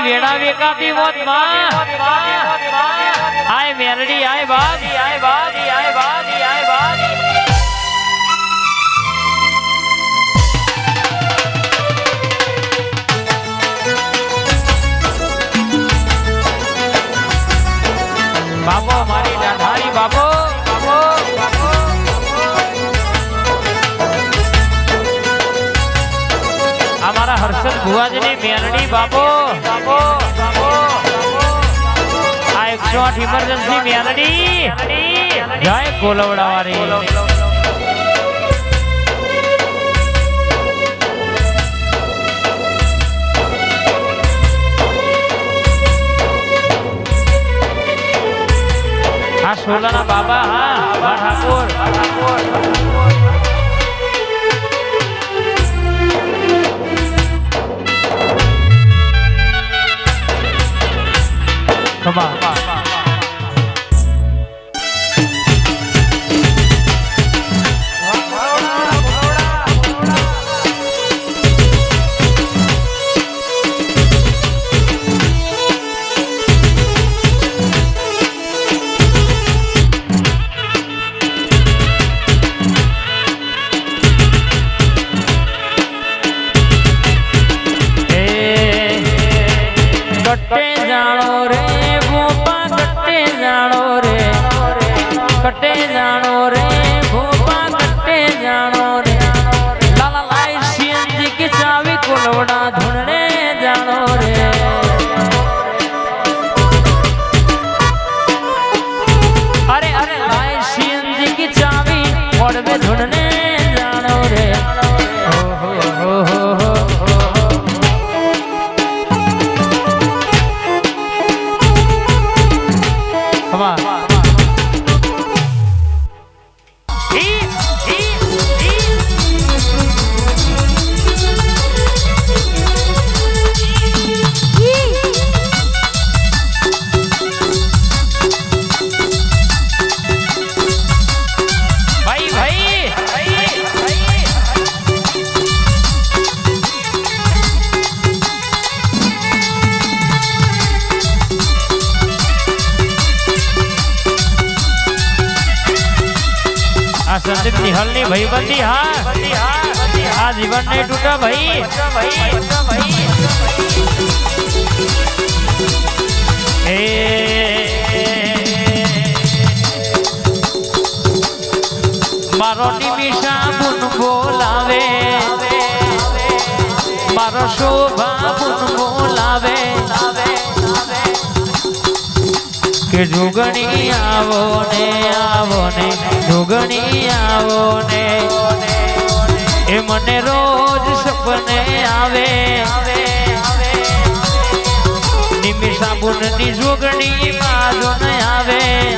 તો અમારી વેડા વેકાતી હોતમાં. આય મેલડી, આય બાપ આય બાપ આય બાપ આય બાપ બાબો મારી ડાઢારી બાબો બાપો. હર્ષદ ભુવાજીની મેરડી બાપો. આ એકસો આઠ ઇમરજન્સી મેરડી જય કોલવડાવાળી આ સોલાના બાબા, હા ઠાકોર ઠાકોર. કટે જાણો રે, ભોપા કટે જાણો રે. લાલા લાઈ સીએનજી કે ચાવી કોલવડા ધૂણને જાણો રે. અરે અરે લાઈ સીએનજી કે ચાવી કોળવે ધૂણને આ સંદીપ નિહલની ભાઈબંધી હા આ જીવન નહીં તૂટા ભાઈ. મારો નિમિષા બોલાવે મારો શોભા કે આવો ને આવો ને, જોગણી આવો ને. એ મને રોજ સપને આવે. નિમિષા બુનની જોગણી મારો આવે.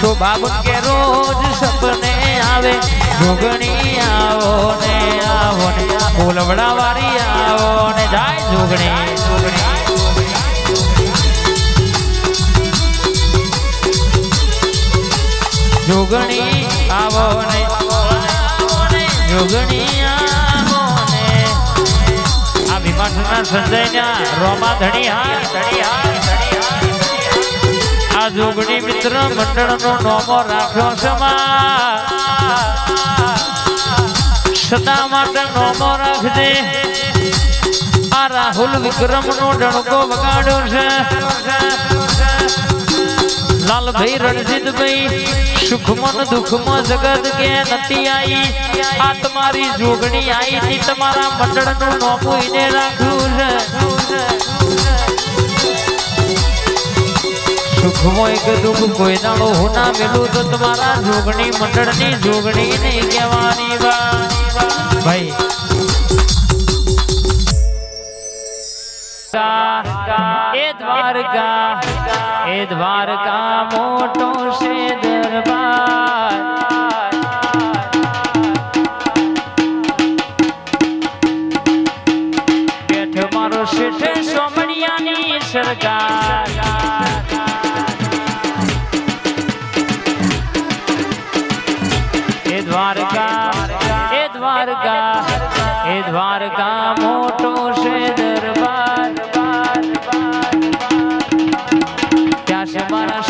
શોભા કે રોજ સપને આવે. જોગણી આવો ને આવો ને. બોલવડા વાળી આવો ને. જાય જોગણી જોગણી. જોગણી આવો ને જોગણી આ વિમાસના સંજયના રોમા ધણી હા ધણી હા આ જોગણી મિત્ર મંડળનો નોમો રાખ્યો સમા સદા માટે નોમો રાખજે. આ રાહુલ વિક્રમનો ડણકો વગાડ્યો છે. લાલભાઈ રણજીતભાઈ સુખમન દુઃખમાં જગત કે નથી આઈ આ તમારી જોગણી આઈ ની તમારા મંડળનું નોમું એને રાખ્યું સુખમાં એક દુઃખ કોઈ દાડો હું ના મેલું તો તમારા જોગણી મંડળની જોગણી નહીં કહેવાની બા ભાઈ દ્વારકા એ દ્વારકા મોટો છે દરબાર. બેઠ મારો શેઠ સોમણિયાની સરકાર.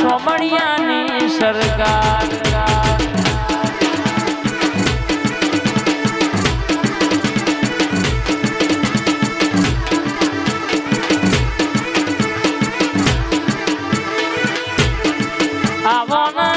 સોમણિયાની સરકાર. આવો ને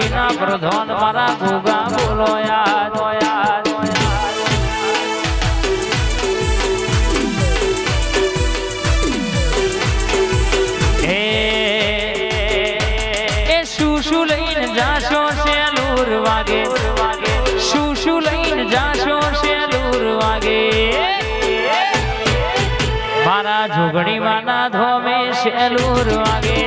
પાઘડીના પ્રધાન મારા ગોગા બોલો શેલુર વાગે. શું શું લઈને જાશો શેલુર વાગે. મારા જોગણી માના ધોમે શેલુર વાગે.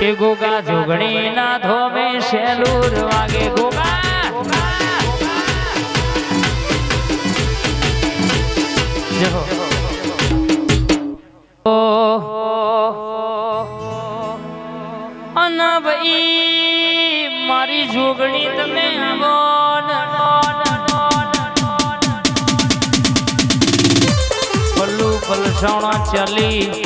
એ ગોગા જોગણી ના ધોમે શેલુર વાગે ગોગા ભાઈ મારી જોગણી તમે આવો પલસાણા ચલી,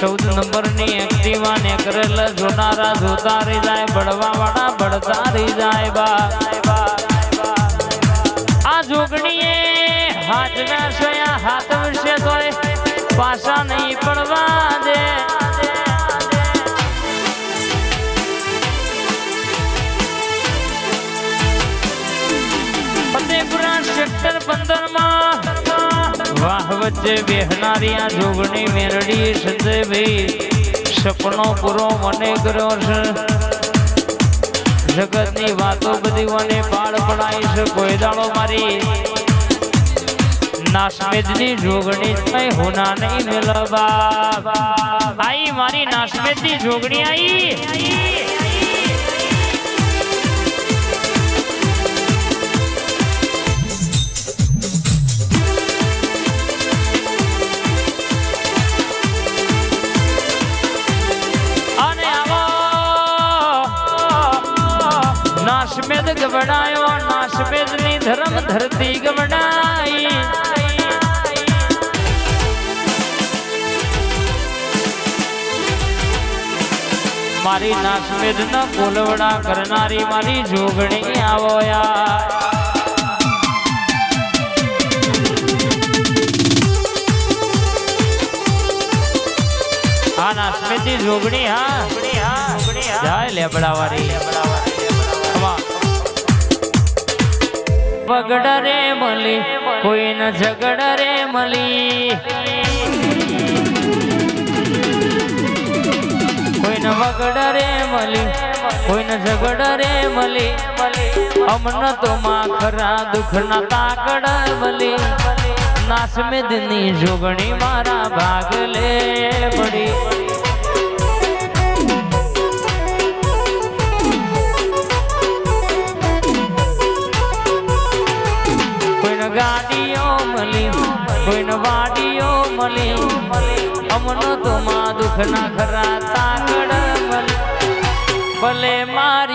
ચૌદ નંબરની એક્ટિવા ને કરેલ જોનારા જોતા રહી જાય બળવા વાળા બળતા રહી જાય બા. આ જોગણીએ હાથના સોયા હાથ વિશે તોય પાછા નહીં વચ્ચે બેહનારી આ જોગણી મેરડી સંજયભાઈ સપનો પૂરો મને કર્યો છે. જગતની વાતો બધી મને પાળ પડાય છે. કોઈ દાડો મારી નાસમેદની જોગણી કઈ હોના નહીં મેલવા આઈ, મારી નાસમેદની જોગણી આઈ. નાશમેદ ગવડાયો નાશમેદની ધર્મ ધરતી ગવડાઈ મારી નાશમેદ ના બોલવડા કરનારી મારી જોગણી આવો યાર હા નાશમેદની જોગણી હા જાય લેબડાવાળી પગડ રે મળી કોઈ ન ઝગડ રે મળી કોઈ ન વગડ રે મળી કોઈ ન ઝગડ રે મળી અમન તો માખરા દુઃખ ના તાકડ મળી નાસમેદની જોગણી મારા ભાગ લે પડી. અમનો તો માં દુઃખ ના ખરા તાકડ ભલે મારી